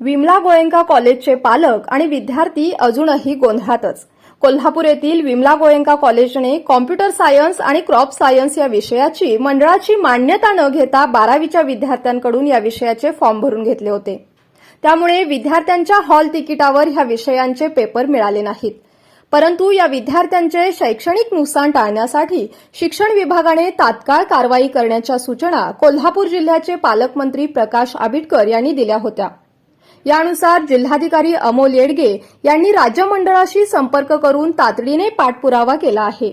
विमला गोयंका कॉलेजचे पालक आणि विद्यार्थी अजूनही गोंधळातच. कोल्हापूर येथील विमला गोयंका कॉलेजने कॉम्प्युटर सायन्स आणि क्रॉप सायन्स या विषयाची मंडळाची मान्यता न घेता बारावीच्या विद्यार्थ्यांकडून या विषयाचे फॉर्म भरून घेतले होते. त्यामुळे विद्यार्थ्यांच्या हॉल तिकिटावर ह्या विषयांचे पेपर मिळाले नाहीत. परंतु या विद्यार्थ्यांचे शैक्षणिक नुकसान टाळण्यासाठी शिक्षण विभागाने तात्काळ कारवाई करण्याच्या सूचना कोल्हापूर जिल्ह्याचे पालकमंत्री प्रकाश आबिटकर यांनी दिल्या होत्या. यानुसार जिल्हाधिकारी अमोल येडगे यांनी राज्य मंडळाशी संपर्क करून तातडीने पाठपुरावा केला आहे.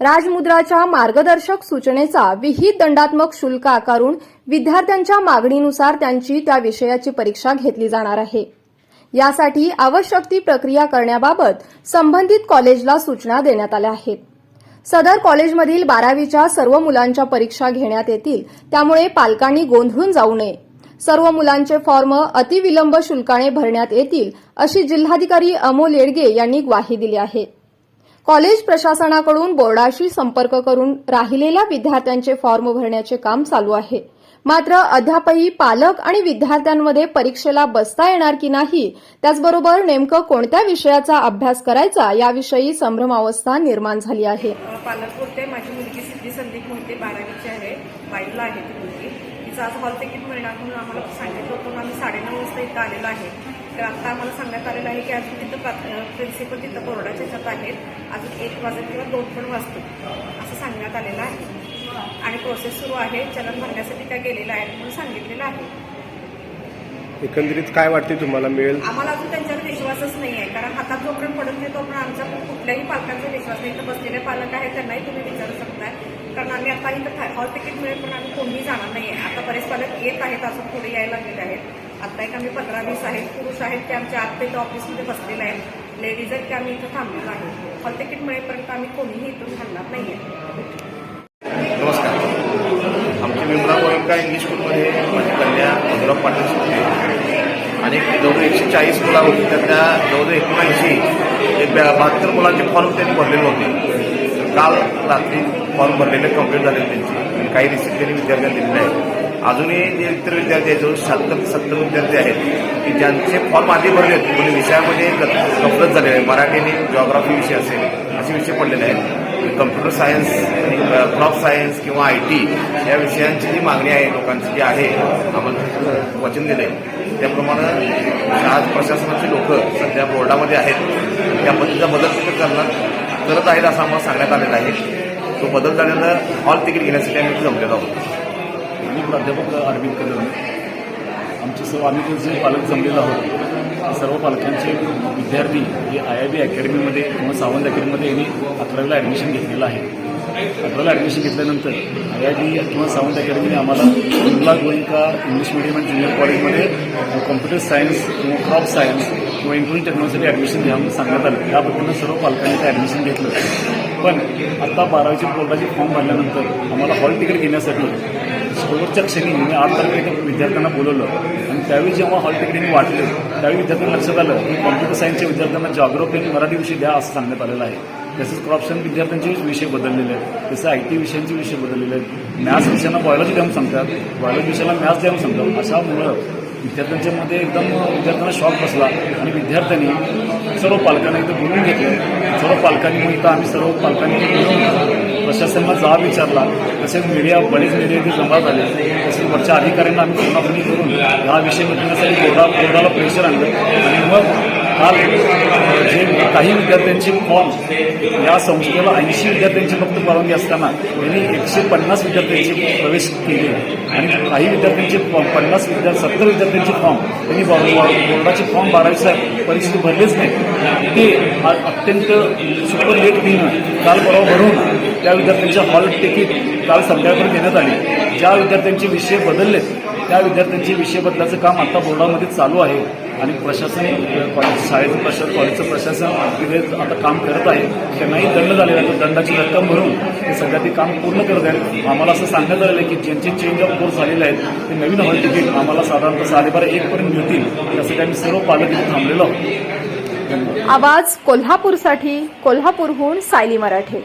राजमुद्राच्या मार्गदर्शक सूचनेचा विहित दंडात्मक शुल्क आकारून विद्यार्थ्यांच्या मागणीनुसार त्यांची त्या विषयाची परीक्षा घेतली जाणार आहे. यासाठी आवश्यक ती प्रक्रिया करण्याबाबत संबंधित कॉलेजला सूचना देण्यात आल्या आहेत. सदर कॉलेजमधील बारावीच्या सर्व मुलांच्या परीक्षा घेण्यात येतील त्यामुळे पालकांनी गोंधळून जाऊ नये. सर्व मुलांचे फॉर्म अतिविलंब शुल्काने भरण्यात येतील अशी जिल्हाधिकारी अमोल येडगे यांनी ग्वाही दिली आहे. कॉलेज प्रशासनाकडून बोर्डाशी संपर्क करून राहिलेल्या विद्यार्थ्यांचे फॉर्म भरण्याचे काम चालू आहे. मात्र अद्यापही पालक आणि विद्यार्थ्यांमध्ये परीक्षेला बसता येणार की नाही त्याचबरोबर नेमकं कोणत्या विषयाचा अभ्यास करायचा याविषयी संभ्रमावस्था निर्माण झाली आहे पालक बोलते माझी मुलगी सिद्धी संदीप मोहिते बारावीची आहे. बाईला आहे ती मुलगी. तिचं आज हॉल तिकीट मिळणार म्हणून आम्हाला सांगितलं होतं. म्हणून आम्ही साडेनऊ वाजता इथं आलेलो आहे. तर आता आम्हाला सांगण्यात आलेलं आहे की अजून तिथं प्रिन्सिपल तिथं बोर्डाच्या ह्याच्यात आहेत. अजून एक वाजेल किंवा दोन पण वाजतो असं सांगण्यात आलेलं आहे. आणि प्रोसेस सुरू आहे. चलन भरण्यासाठी त्या गेलेल्या आहेत म्हणून सांगितलेलं आहे. एकंदरीत काय वाटते तुम्हाला? मिळेल? आम्हाला अजून त्यांच्यावर विश्वासच नाही आहे कारण हातात जोपर्यंत पडून येतो पण आमचा कुठल्याही पालकांचा विश्वास नाही. तर बसलेले पालक आहेत त्यांनाही तुम्ही विचारू शकताय कारण आम्ही आता इथं हॉल तिकीट मिळेल पण आम्ही कोणीही जाणार नाही आहे आता बरेच पालक येत आहेत अजून पुढे यायला गेले आहेत. आता एक आम्ही पंधरा वीस आहेत पुरुष आहेत ते आमच्या आत्ता इथं ऑफिसमध्ये बसलेले आहेत. लेडीज आहेत ते आम्ही इथं थांबलेलो आहे. हॉल तिकीट मिळेपर्यंत आम्ही कोणीही इथून थांबणार नाही आहे नमस्कार. आमची विमला गोयंका इंग्लिश स्कूलमध्ये माझी कन्या मधुरा पाटील शिकते आणि जवळ एकशे चाळीस मुलं होती. त्यातल्या जवळजवळ एकोणऐंशी एक बहात्तर मुलांचे फॉर्म त्यांनी भरलेले होते. काल रात्री फॉर्म भरलेले कंप्लीट झाले त्यांची. आणि काही रिसिप्ट विद्यार्थ्यांना दिलेले आहेत. अजूनही जे इतर विद्यार्थी आहेत जवळ शहात्तर सत्तर विद्यार्थी आहेत की ज्यांचे फॉर्म आधी भरले आहेत म्हणजे विषयामध्ये गफलत झालेले आहे. मराठी आणि जॉग्राफी विषय असेल असे विषय पडलेले आहेत. कम्प्युटर सायन्स आणि क्रॉप सायन्स किंवा आय टी या विषयांची जी मागणी आहे लोकांची जी आहे आम्हाला वचन दिलं आहे त्याप्रमाणे शाळा प्रशासनाची लोक सध्या बोर्डामध्ये आहेत. त्या पद्धतीचा मदत करणार? करत आहेत असं आम्हाला सांगण्यात आलेलं आहे. तो बदल झाल्यानं हॉल तिकीट घेण्यासाठी आम्ही जमलेलो आहोत. मी प्राध्यापक अरविंद कदम आमचे सर्व आम्ही जे पालक जमलेलो आहोत सर्व पालकांचे विद्यार्थी हे आय आय बी अकॅडमीमध्ये किंवा सावंत अकॅडमीमध्ये यांनी अकरावीला ॲडमिशन घेतलेलं आहे. अठराला ॲडमिशन घेतल्यानंतर आय आय बी किंवा सावंत अकॅडमीने आम्हाला Vimala Goenka English medium and junior कॉलेजमध्ये कॉम्प्युटर सायन्स किंवा क्रॉप सायन्स किंवा इन्क्लूडिंग टेक्नॉलॉजीसाठी ॲडमिशन घ्या म्हणून सांगण्यात आलं. त्याबद्दल सर्व पालकांनी ते ॲडमिशन घेतलं. पण आत्ता बारावीची बोर्डाची फॉर्म भरल्यानंतर आम्हाला हॉल तिकीट घेण्यासाठी शेवटच्या क्षणी मी आठ तारखेला विद्यार्थ्यांना बोलवलं. आणि त्यावेळी जेव्हा हॉल तिकीट वाटले त्यावेळी विद्यार्थ्यांना लक्षात आलं की कॉम्प्युटर सायन्सच्या विद्यार्थ्यांना जॉग्राफी आणि मराठी विषय द्या असं सांगण्यात आलेलं आहे. तसेच क्रॉप्शन विद्यार्थ्यांचे विषय बदललेले आहेत. तसं आय टी विषयांचे विषय बदललेले आहेत. मॅथ्स विषयांना बॉयलॉजी द्यावून सांगतात. बॉयलॉजी विषयाला मॅथ्स द्यावून सांगतात. अशामुळं विद्यार्थ्यांच्या मध्ये एकदम विद्यार्थ्यांना शॉक बसला आणि विद्यार्थ्यांनी सर्व पालकांना इथं बोलून घेतलं. सर्व पालकांनी मग इथं आम्ही सर्व पालकांनी बोलून प्रशासनाला जाब विचारला. तसेच मीडिया बरेच मीडिया इथे जमा झाले. तसेच वरच्या अधिकाऱ्यांना आम्ही कोणाकोणी करून हा विषय बदलण्यासाठी बोर्डा बोर्डाला प्रेशर आणलं. आणि मग काल जे काही विद्यार्थ्यांचे फॉर्म या संस्थेला ऐंशी विद्यार्थ्यांची फक्त परवानगी असताना त्यांनी एकशे पन्नास विद्यार्थ्यांचे प्रवेश केले. आणि काही विद्यार्थ्यांचे फॉर्म पन्नास विद्यार्थी सत्तर विद्यार्थ्यांचे फॉर्म त्यांनी बोर्डाचे फॉर्म बारावीच्या परीक्षेत भरलेच नाही ते अत्यंत सुपर लेट घेणं काल परवा भरून त्या विद्यार्थ्यांच्या हॉल तिकीट काल संध्याकाळपर्यंत देण्यात आली. ज्या विद्यार्थ्यांचे विषय बदललेत त्या विद्यार्थ्यांचे विषय बदलाचं काम आता बोर्डामध्ये चालू आहे. आणि प्रशासन कॉलेज शाळेचं प्रशासन कॉलेजचं प्रशासन तिथे आता काम करत आहे. त्यांनाही दंड झालेला आहे. तो दंडाची रक्कम भरून ते सध्या ते काम पूर्ण करत आहेत. आम्हाला असं सांगण्यात आलेलं आहे की ज्यांचे चेंज ऑफ कोर्स झालेले आहेत ते नवीन हॉल तिकीट आम्हाला साधारणतः साडेबारा एकपर्यंत मिळतील. त्यासाठी आम्ही सर्व पालक इथे थांबलेलो आहोत. आवाज कोल्हापूरसाठी कोल्हापूरहून सायली मराठे.